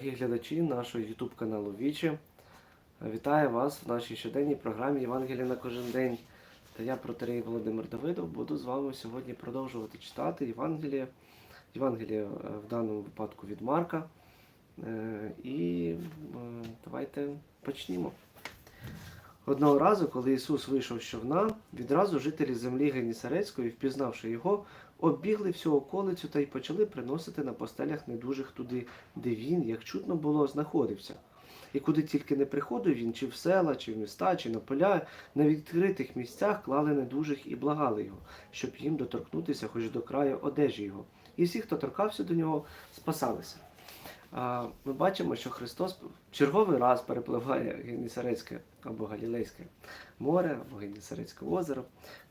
Дорогі глядачі нашого YouTube каналу Вічі. Вітаю вас в нашій щоденній програмі Євангелія на кожен день. Та я, протерей Володимир Давидов, буду з вами сьогодні продовжувати читати Євангеліє. Євангеліє е, в даному випадку від Марка. Е, І е, давайте почнімо. Одного разу, коли Ісус вийшов з човна, відразу жителі землі Генісарецької, впізнавши його, оббігли всю околицю та й почали приносити на постелях недужих туди, де він, як чутно було, знаходився. І куди тільки не приходив він, чи в села, чи в міста, чи на поля, на відкритих місцях клали недужих і благали його, щоб їм доторкнутися хоч до краю одежі його. І всі, хто торкався до нього, спасалися. Ми бачимо, що Христос черговий раз перепливає Генісарецьке або Галілейське море, або Генісарецьке озеро,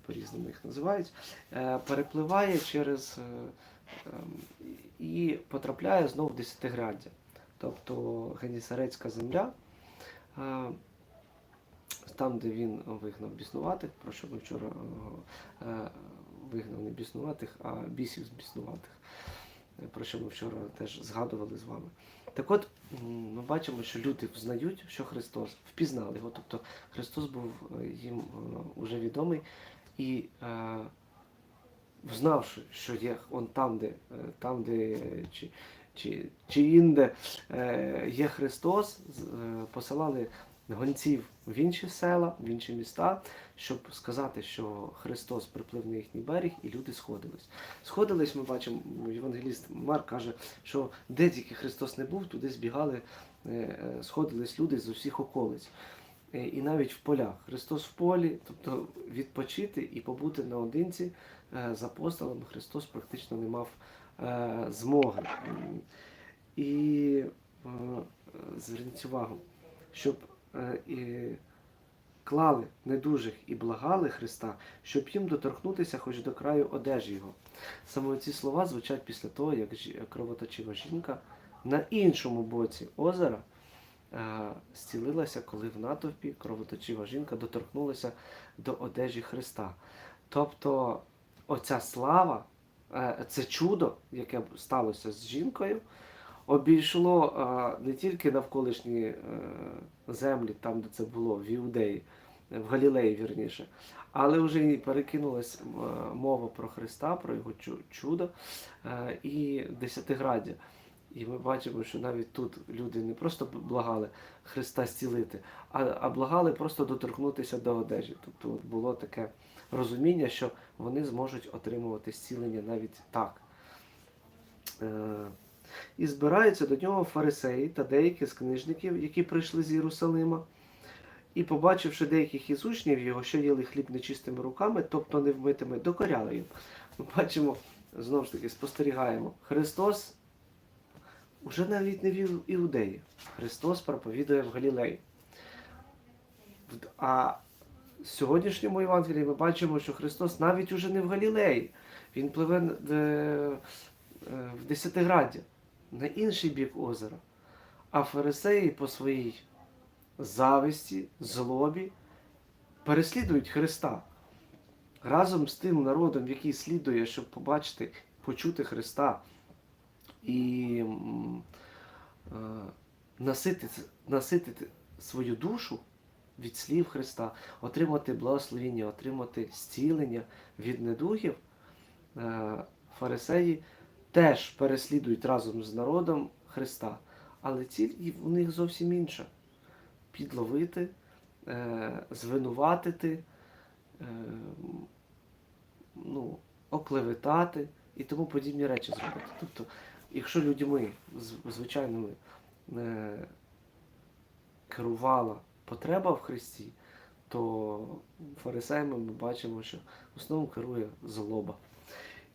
по-різному їх називають, е, перепливає через е, ем, і потрапляє знову в десятиграддя. Тобто Генісарецька земля, е, там, де він вигнав біснуватих, про що ми вчора вигнав не біснуватих, а бісів з біснуватих про що ми вчора теж згадували з вами. Так от ми бачимо, що люди взнають, що Христос впізнали його, тобто Христос був е, їм вже відомий і е, взнавши, що є он там, де, е, там, де чи, чи, чи інде е, є Христос, е, посилали гонців в інші села, в інші міста, щоб сказати, що Христос приплив на їхній берег, і люди сходились. Сходились, ми бачимо, євангеліст Марк каже, що де тільки Христос не був, туди збігали, е, е, сходились люди з усіх околиць. Е, І навіть в полях. Христос в полі, тобто відпочити і побути наодинці з апостолами Христос практично не мав змоги. І зверніть увагу, щоб і клали недужих і благали Христа, щоб їм доторкнутися хоч до краю одежі Його. Саме ці слова звучать після того, як кровоточива жінка на іншому боці озера е, зцілилася, коли в натовпі кровоточива жінка доторкнулася до одежі Христа. Тобто оця слава, е, це чудо, яке сталося з жінкою, обійшло не тільки навколишні е, землі, там, де це було, в Іудеї, в Галілеї, вірніше, але вже і перекинулась е, мова про Христа, про його чудо е, і десятиграддя. І ми бачимо, що навіть тут люди не просто благали Христа зцілити, а, а благали просто доторкнутися до одежі. Тобто от було таке розуміння, що вони зможуть отримувати зцілення навіть так. І збираються до нього фарисеї та деякі з книжників, які прийшли з Єрусалима. І, побачивши деяких із учнів його, що їли хліб нечистими руками, тобто невмитими, докоряли їм. Ми бачимо, знову ж таки, спостерігаємо, Христос уже навіть не в Іудеї. Христос проповідує в Галілеї. А в сьогоднішньому Євангелії ми бачимо, що Христос навіть уже не в Галілеї. Він пливе е, е, в Десятиграддя, на інший бік озера. А фарисеї по своїй зависті, злобі переслідують Христа. Разом з тим народом, який слідує, щоб побачити, почути Христа і е, наситити, наситити свою душу від слів Христа, отримати благословіння, отримати зцілення від недугів, е, фарисеї теж переслідують разом з народом Христа. Але ціль в них зовсім інша підловити, е, звинуватити, е, ну, оклеветати і тому подібні речі зробити. Тобто, якщо людьми звичайними е, керувала потреба в Христі, то фарисеями ми бачимо, що в основному керує злоба.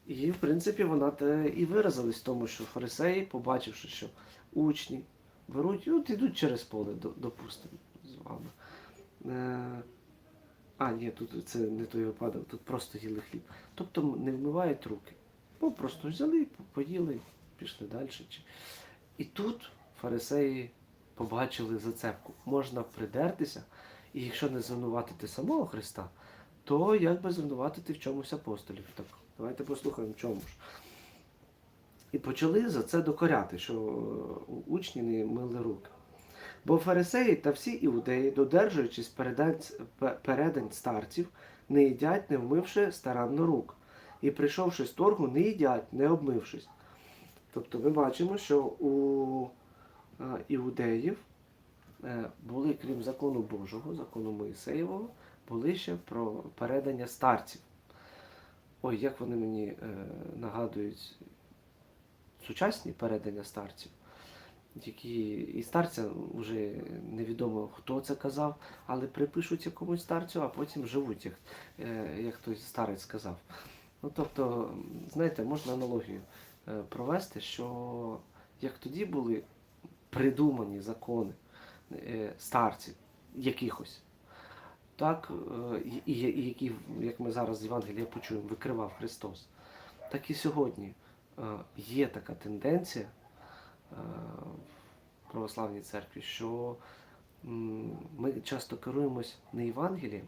І, в принципі, вона і виразилась в тому, що фарисеї, побачивши, що учні беруть от йдуть через поле, допустимо, з вами. Е, а, ні, тут це не той випадок, тут просто їли хліб. Тобто не вмивають руки. Ну, просто взяли, поїли, пішли далі. І тут фарисеї побачили зацепку. Можна придертися, і якщо не звинуватити самого Христа, то як би звинуватити в чомусь апостолів. Так, давайте послухаємо, чому ж. і почали за це докоряти, що е, учні не мили руки. Бо фарисеї та всі іудеї, додержуючись передань, передань старців, не їдять, не вмивши старанно рук. І прийшовши з торгу, не їдять, не обмившись. Тобто ми бачимо, що у е, іудеїв е, були, крім закону Божого, закону Моїсеєвого, були ще про передання старців. Ой, як вони мені е, нагадують сучасні передання старців, які і старця вже невідомо хто це казав, але припишуть якомусь старцю, а потім живуть, як, е, як той старець сказав. Ну тобто, знаєте, можна аналогію е, провести, що як тоді були придумані закони е, старців якихось, так, е, і, і, які, як ми зараз з Євангелія почуємо, викривав Христос, так і сьогодні е, є така тенденція е, в православній церкві, що ми часто керуємось не Євангелієм,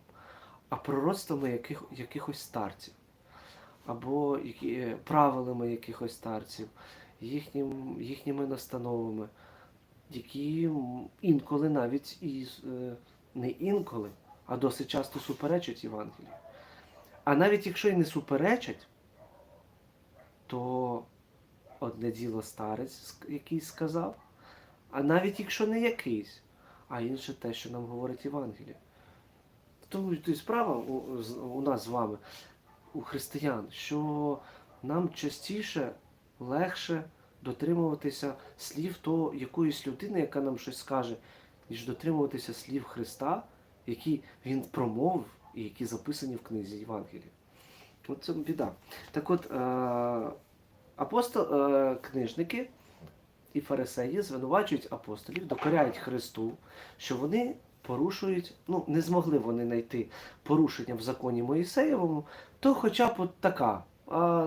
а пророцтвами яких, якихось старців, або які, правилами якихось старців, їхнім, їхніми настановами, які інколи навіть і не інколи, а досить часто суперечать Євангелію. А навіть якщо і не суперечать, то одне діло старець, якийсь сказав, а навіть якщо не якийсь, а інше те, що нам говорить Євангеліє. Тому то й справа у, у нас з вами, у християн, що нам частіше легше дотримуватися слів того якоїсь людини, яка нам щось скаже, ніж дотримуватися слів Христа, які Він промовив і які записані в книзі Євангелія. От це біда. Так от, е, апостол, е, книжники і фарисеї звинувачують апостолів, докоряють Христу, що вони порушують, ну не змогли вони знайти порушення в законі Моїсеєвому, то хоча б от така.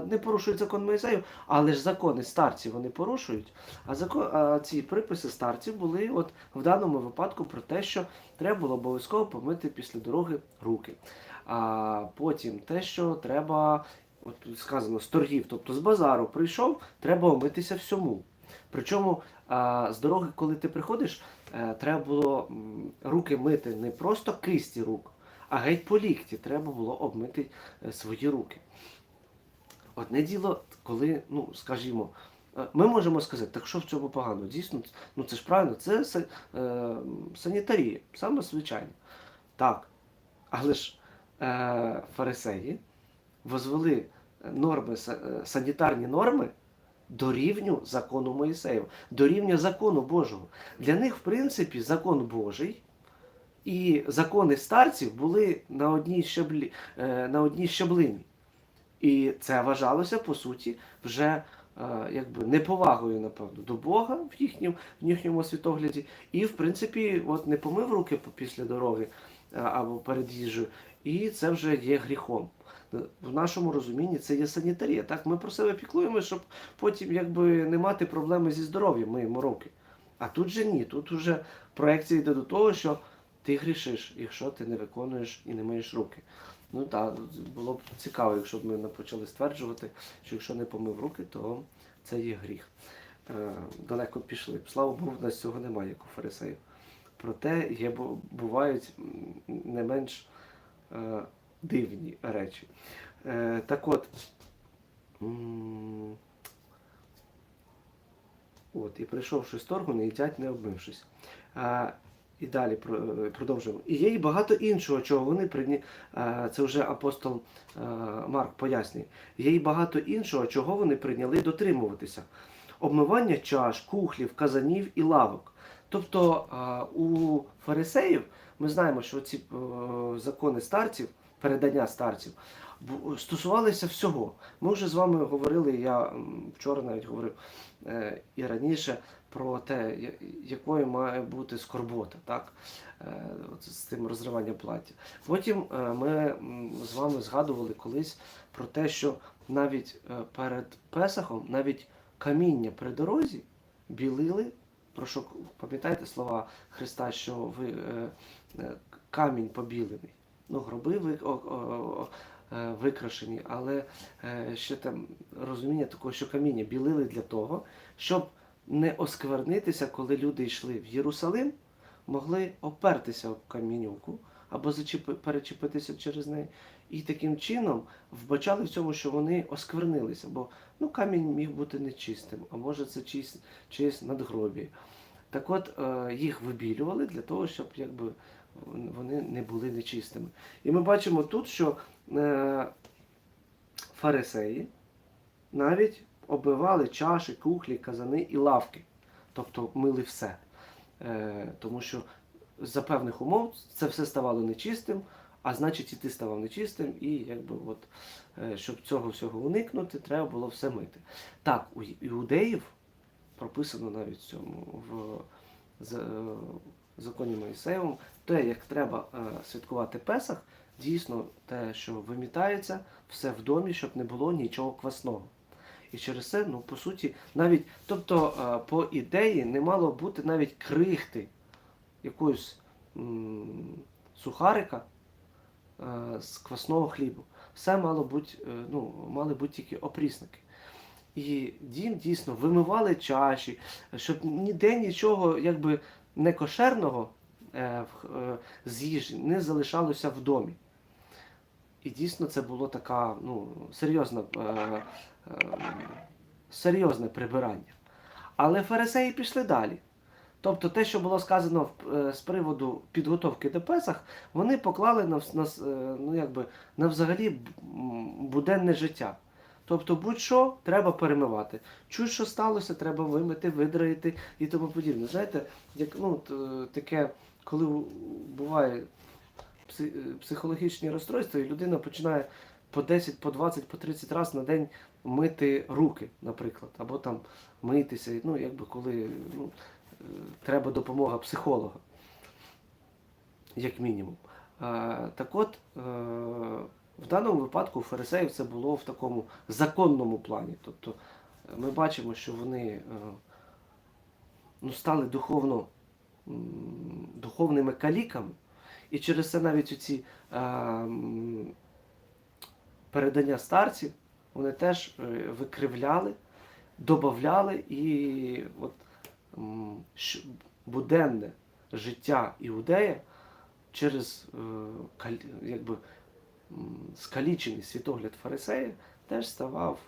Не порушують закон Моїсеїв, але ж закони старців вони порушують. А, закон, а ці приписи старців були от в даному випадку про те, що треба було обов'язково помити після дороги руки. А потім те, що треба, от сказано, з торгів, тобто з базару прийшов, треба омитися всьому. Причому з дороги, коли ти приходиш, е, треба було руки мити не просто кисті рук, а геть по лікті треба було обмити е, свої руки. Одне діло, коли, ну, скажімо, е, ми можемо сказати, так що в цьому погано? Дійсно, ну це ж правильно, це е, санітарія, саме звичайно. Так. Але ж е, фарисеї возвели норми, е, санітарні норми до рівню закону Моїсеєва, до рівня закону Божого. Для них, в принципі, закон Божий і закони старців були на одній щаблі, е, на одній щаблині. І це вважалося, по суті, вже е, якби неповагою, напевно, до Бога в їхньому, в їхньому світогляді. І, в принципі, от не помив руки після дороги е, або перед їжею, і це вже є гріхом. В нашому розумінні це є санітарія. Так, ми про себе піклуємо, щоб потім якби не мати проблеми зі здоров'ям, миємо руки. А тут же ні, тут вже проекція йде до того, що ти грішиш, якщо ти не виконуєш і не миєш руки. Ну так, було б цікаво, якщо б ми не почали стверджувати, що якщо не помив руки, то це є гріх. Е, далеко пішли. Слава Богу, в нас цього немає, як у фарисеїв. Проте є, бувають не менш е, дивні речі. Е, так от. От, і прийшовши з торгу, не їдять, не обмившись. І далі е, продовжуємо. І є і багато іншого, чого вони прийні. е, Це вже апостол е, Марк пояснює. Є і багато іншого, чого вони прийняли дотримуватися. Обмивання чаш, кухлів, казанів і лавок. Тобто у фарисеїв ми знаємо, що ці закони старців, передання старців, стосувалися всього. Ми вже з вами говорили, я вчора навіть говорив е, і раніше про те, якою має бути скорбота, так? Е, з тим розриванням плаття. Потім е, ми з вами згадували колись про те, що навіть перед Песахом, навіть каміння при дорозі білили, про що пам'ятаєте слова Христа, що ви камінь побілений. Ну, гроби ви, о, о, викрашені, але е, ще там розуміння такого, що каміння білили для того, щоб не осквернитися, коли люди йшли в Єрусалим, могли опертися об камінюку або перечепитися через неї. І таким чином вбачали в цьому, що вони осквернилися, бо ну, камінь міг бути нечистим, а може це чиєсь надгробі. Так от е, їх вибілювали для того, щоб якби вони не були нечистими. І ми бачимо тут, що е, фарисеї навіть оббивали чаші, кухлі, казани і лавки, тобто мили все. Е, тому що за певних умов це все ставало нечистим, а значить і ти ставав нечистим, і якби от, е, щоб цього всього уникнути, треба було все мити. Так, у іудеїв прописано навіть в цьому в е, законі Моїсеєвому, те, як треба е, святкувати Песах, дійсно те, що вимітається, все в домі, щоб не було нічого квасного. І через це, ну, по суті, навіть, тобто, е, по ідеї не мало бути навіть крихти якоїсь сухарика е, з квасного хлібу. Все мало бути, е, ну, мали бути тільки опрісники. І дім дійсно вимивали чаші, щоб ніде нічого якби не кошерного в- е, з їжі не залишалося в домі. І дійсно це було така ну, серйозна, е, е, серйозне прибирання. Але фарисеї пішли далі. Тобто те, що було сказано е, з приводу підготовки до Песах, вони поклали на, на, е, ну, якби, на взагалі буденне життя. Тобто будь-що треба перемивати. Чуть що сталося, треба вимити, видраїти і тому подібне. Знаєте, як ну, е, таке, коли буває психологічні розстройства, і людина починає по 10, по 20, по 30 разів на день мити руки, наприклад, або там митися, ну, якби коли ну, е, треба допомога психолога, як мінімум. Е, Так от, е, в даному випадку у фарисеїв це було в такому законному плані. Тобто ми бачимо, що вони ну, стали духовно, духовними каліками, і через це навіть оці е, передання старців вони теж е, викривляли, додавали і от, буденне життя іудея через е, якби, скалічений світогляд фарисея теж ставав,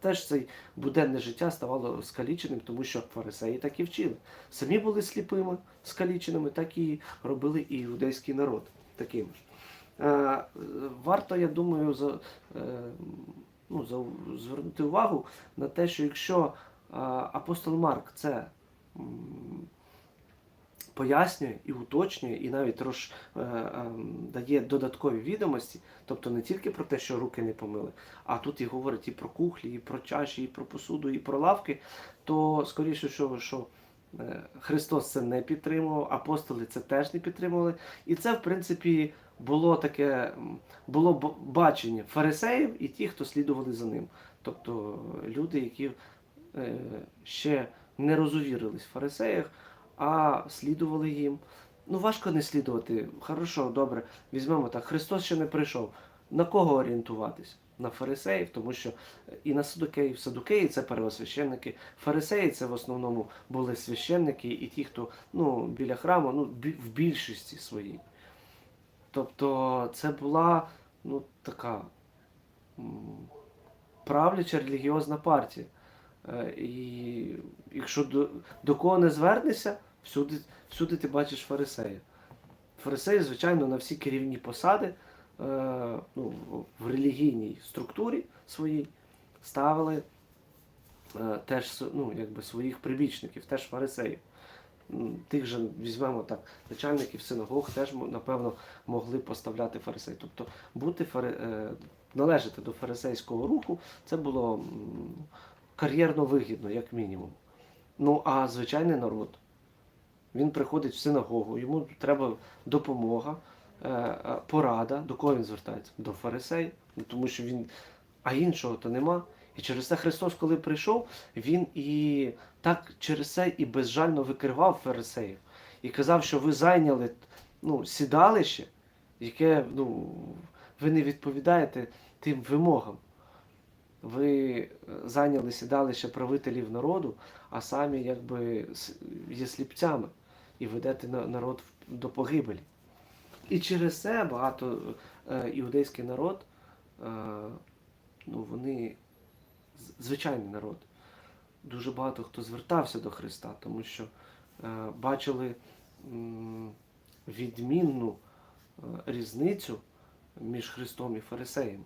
теж цей буденне життя ставало скаліченим, тому що фарисеї так і вчили. Самі були сліпими, скаліченими, так і робили і іудейський народ таким. Е, Варто, я думаю, за, е, ну, за, звернути увагу на те, що якщо е, апостол Марк це пояснює і уточнює, і навіть роз, е, е, дає додаткові відомості, тобто не тільки про те, що руки не помили, а тут і говорить і про кухлі, і про чаші, і про посуду, і про лавки, то скоріше, що, що е, Христос це не підтримував, апостоли це теж не підтримували. І це, в принципі, було таке було бачення фарисеїв і ті, хто слідували за ним. Тобто люди, які е, ще не розувірились в фарисеях, а слідували їм. Ну, важко не слідувати. Хорошо, добре, візьмемо так. Христос ще не прийшов. На кого орієнтуватись? На фарисеїв, тому що і на садукеїв. Садукеї це первосвященники. Фарисеї це в основному були священники і ті, хто ну, біля храму, ну, в більшості своїй. Тобто це була ну, така правляча релігіозна партія. Е, І якщо до, до кого не звернешся, всюди, всюди ти бачиш фарисея. Фарисеї, звичайно, на всі керівні посади е, ну, в релігійній структурі своїй ставили е, теж ну, якби своїх прибічників, теж фарисеїв. Тих же візьмемо так, начальників синагог теж напевно могли поставляти фарисеї. Тобто бути фари... належати до фарисейського руху це було кар'єрно вигідно, як мінімум. Ну а звичайний народ. Він приходить в синагогу, йому треба допомога, е, е, порада. До кого він звертається? До фарисеїв, Ну, тому що він, а іншого то нема. І через це Христос, коли прийшов, він і так через це і безжально викривав фарисеїв. І казав, що ви зайняли ну, сідалище, яке ну, ви не відповідаєте тим вимогам. Ви е, зайняли сідалище правителів народу, а самі якби є сліпцями і ведете народ до погибелі. І через це багато е, іудейський народ, е, ну вони звичайний народ. Дуже багато хто звертався до Христа, тому що бачили відмінну різницю між Христом і фарисеями.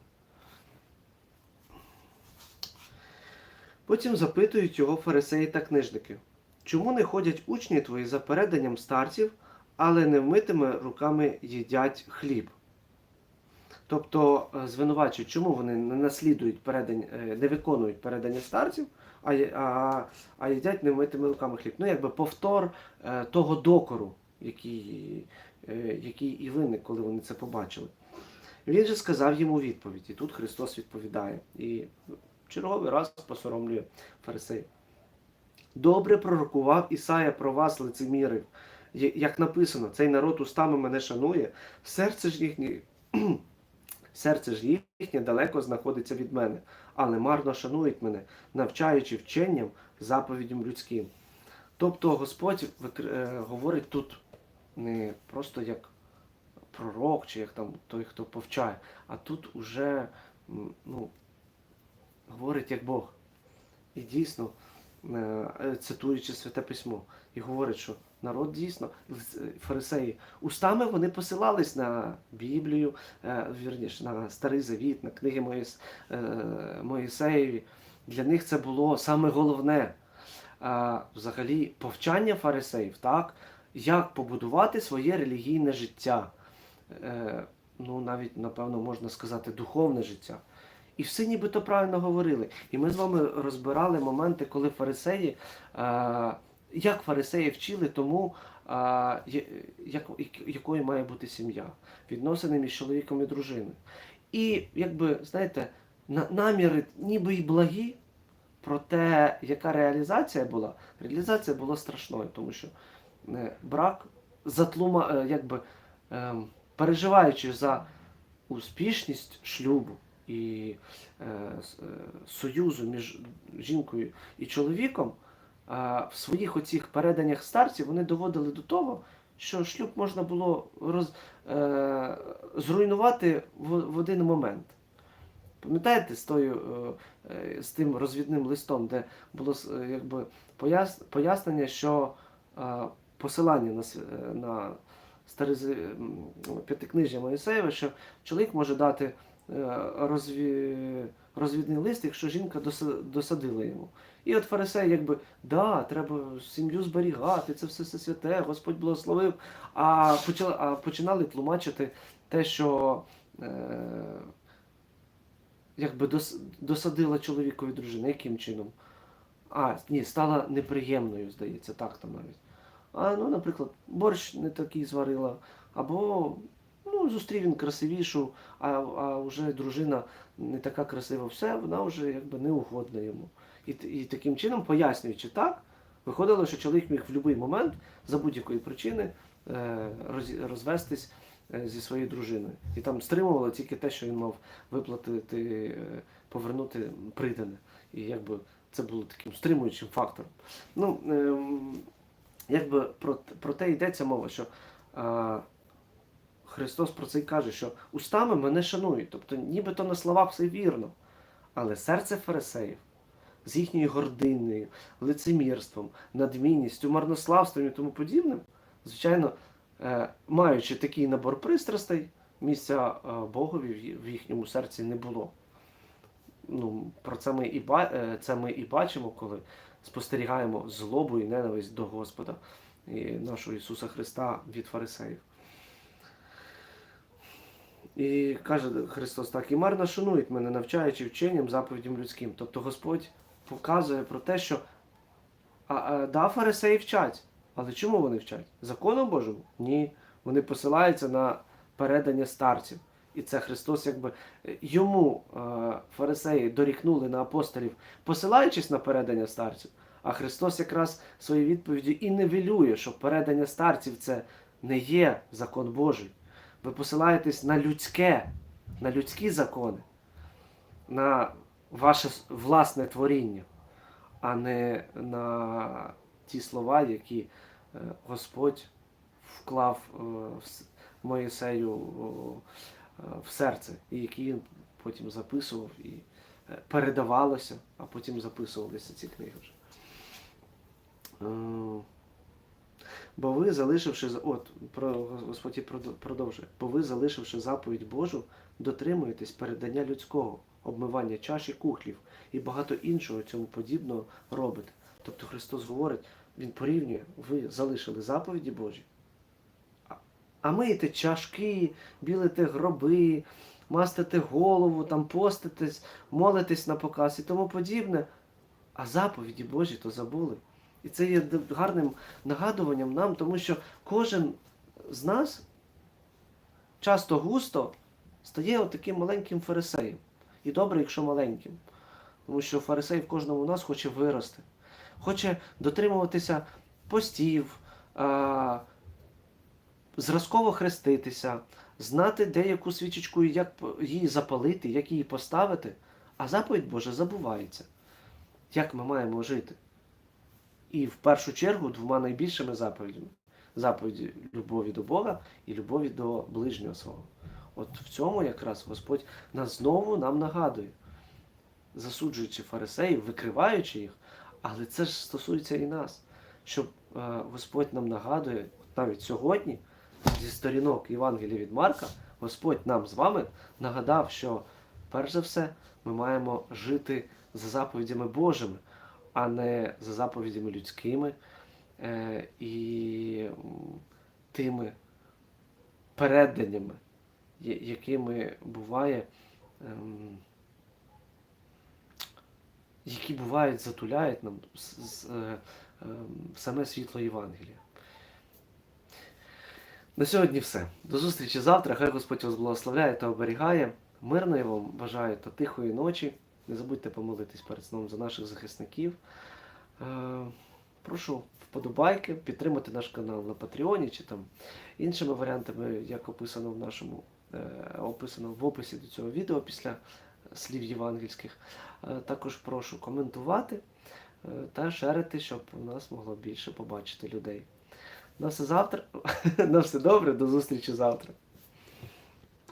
Потім запитують його фарисеї та книжники, чому не ходять учні твої за переданням старців, але не вмитими руками їдять хліб? Тобто е, звинувачують, чому вони не наслідують передань, е, не виконують передання старців, а, а, а їдять невмитими руками хліб. Ну, якби повтор е, того докору, який, е, який і виник, коли вони це побачили. Він же сказав йому відповідь, і тут Христос відповідає. І черговий раз посоромлює фарисеїв. Добре пророкував Ісая про вас, лицемірив. Як написано, цей народ устами мене шанує, серце ж їхнє, серце ж їхнє далеко знаходиться від мене, але марно шанують мене, навчаючи вченням, заповідям людським. Тобто Господь е, говорить тут не просто як пророк, чи як там той, хто повчає, а тут уже ну, говорить як Бог. І дійсно, е, цитуючи Святе Письмо, і говорить, що народ дійсно, фарисеї, устами вони посилались на Біблію, е, вірніше, на Старий Завіт, на книги е, Моїсеєві. Для них це було саме головне. Взагалі, повчання фарисеїв, так, як побудувати своє релігійне життя. Ну, навіть, напевно, можна сказати, духовне життя. І все нібито правильно говорили. І ми з вами розбирали моменти, коли фарисеї, е, як фарисеї вчили тому, е, як, якою має бути сім'я, відносини між чоловіком і дружиною. І, якби, знаєте, наміри ніби й благі, проте яка реалізація була? Реалізація була страшною, тому що е, брак затлума, е, якби, ем, переживаючи за успішність шлюбу і е, е, союзу між жінкою і чоловіком, в своїх оцих переданнях старців вони доводили до того, що шлюб можна було роз, е, зруйнувати в, в один момент. Пам'ятаєте з, тою, з тим розвідним листом, де було якби, пояс, пояснення, що посилання на, на старе п'ятикнижжя Моїсеєве, що чоловік може дати розві, розвідний лист, якщо жінка досадила йому. І от фарисей, якби, да, треба сім'ю зберігати, це все, все святе, Господь благословив. А починали тлумачити те, що е, якби дос, досадила чоловікові дружина, яким чином? А, ні, стала неприємною, здається, так там навіть. А, ну, наприклад, борщ не такий зварила, або зустрів він красивішу, а, а вже дружина не така красива, все, вона вже якби не угодна йому. І, і таким чином, пояснюючи так, виходило, що чоловік міг в будь-який момент за будь-якої причини е, роз- розвестись е, зі своєю дружиною. І там стримувало тільки те, що він мав виплатити, е, повернути придане. І якби це було таким стримуючим фактором. Ну, ем, якби про, про те йдеться мова, що Христос про це й каже, що устами мене шанують. Тобто, нібито на словах все вірно. Але серце фарисеїв з їхньою гординою, лицемірством, надмінністю, марнославством і тому подібним, звичайно, е, маючи такий набор пристрастей, місця е, Богові в їхньому серці не було. Ну, про це ми і, е, це ми і бачимо, коли спостерігаємо злобу і ненависть до Господа і нашого Ісуса Христа від фарисеїв. І каже Христос так, і марно шанують мене, навчаючи вченням, заповідям людським. Тобто Господь показує про те, що а, а, да, фарисеї вчать. Але чому вони вчать? Законом Божому? Ні. Вони посилаються на передання старців. І це Христос, якби е, йому е, фарисеї дорікнули на апостолів, посилаючись на передання старців. А Христос якраз своєю відповіддю і невелює, що передання старців це не є закон Божий. Ви посилаєтесь на людське, на людські закони, на ваше власне творіння, а не на ті слова, які е, Господь вклав е, Моїсею е, в серце, і які він потім записував і передавалося, а потім записувалися ці книги вже. Бо ви, залишивши от про Господь продовжує, бо ви, залишивши заповідь Божу, дотримуєтесь передання людського, обмивання чаші кухлів і багато іншого цьому подібного робите. Тобто Христос говорить, Він порівнює, ви залишили заповіді Божі, а миєте чашки, білите гроби, мастите голову, там поститесь, молитесь на показ і тому подібне. А заповіді Божі то забули. І це є гарним нагадуванням нам, тому що кожен з нас часто густо стає отаким маленьким фарисеєм. І добре, якщо маленьким. Тому що фарисей в кожному з нас хоче вирости, хоче дотримуватися постів, а, зразково хреститися, знати деяку свічечку, і як її запалити, як її поставити, а заповідь Божа забувається. Як ми маємо жити? І в першу чергу двома найбільшими заповідями: заповіді любові до Бога і любові до ближнього свого. От в цьому якраз Господь нас знову нам нагадує, засуджуючи фарисеїв, викриваючи їх, але це ж стосується і нас, щоб е, Господь нам нагадує навіть сьогодні зі сторінок Євангелія від Марка, Господь нам з вами нагадав, що перш за все ми маємо жити за заповідями Божими, а не за заповідями людськими е, і тими переданнями, якими буває, ем, які бувають, затуляють нам е, ем, саме світло Євангелія. На сьогодні все. До зустрічі завтра. Хай Господь вас благословляє та оберігає. Мирної вам бажаю та тихої ночі. Не забудьте помолитись перед сном за наших захисників. Е, Прошу вподобайки, підтримати наш канал на Патреоні чи там іншими варіантами, як описано в нашому е, описано в описі до цього відео після слів євангельських. Е, Також прошу коментувати та шерити, щоб у нас могло більше побачити людей. На все завтра. На все добре, до зустрічі завтра.